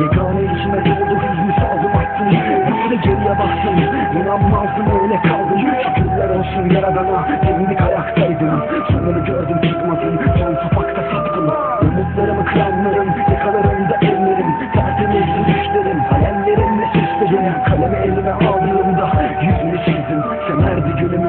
Yegane içime doldu hüznü saldım attım Güçle geriye baktım. İnanmazdım öyle kaldım. Şükürler olsun yaradana. Dimdik ayaktaydım Sonunu gördüm çıkmadım. Son sokakta saptım Umutlarımı kıranların Yakalarında ellerim. Tertemizdi düşlerim Hayallerimle süslerim Kalemi elime aldığımda Yüzünü çizdim. Semerdi gülümü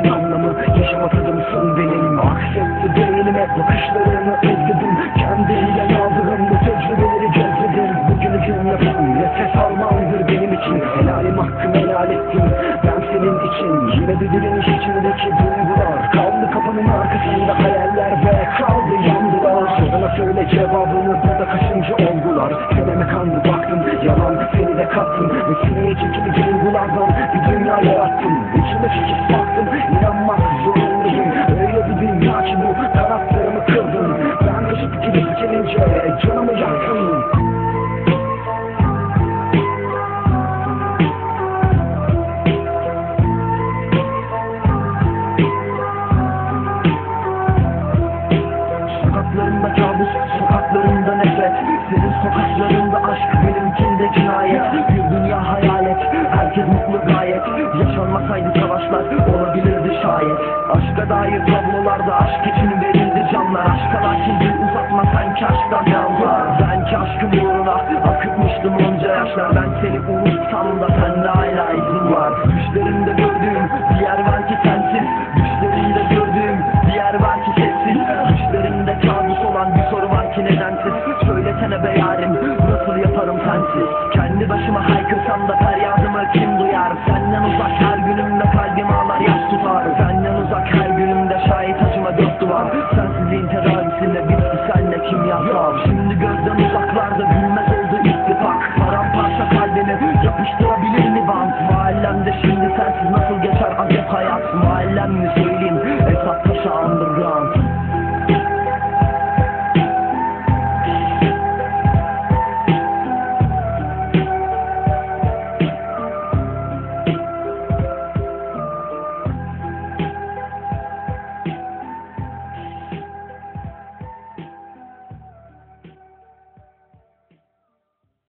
nefes almandır benim için. Helalim hakkım helal ettim. Ben senin için. Yine de direniş içindeki duygular. Kaldı kapının arkasında hayaller ve kaldı yandılar. Soruna söyle cevabını burada kaçıncı oldular? Seneme kandı baktım. Yalan seni de kattım. Ve sineye çekili duygulardan bir dünya yarattım. İçime fikir baktım inanmak zorundayım. Öyle bir dünya ki bu kanatlarımı kırdın Ben kaçıp gidip gelince canımı yaktın taşlar olabilirdi şayet? Aşka dair tablolarda aşk için verildi canlar. Aşka lakin dil uzatma sanki aşktan yanlar Ben ki aşkım uğruna akıtmıştım onca yaşlar. Ben seni unutsam da sende hala izin var. Düşlerimde gördüğüm bir yer var ki sensin. Düşlerinde gördüğüm bir yer var ki sensin Düşlerimde kabus olan bir soru var ki nedensiz. Söylesene be yarim nasıl yaparım sensiz? Kendi başıma haykırsam da feryadımı kim duyar? Senden uzak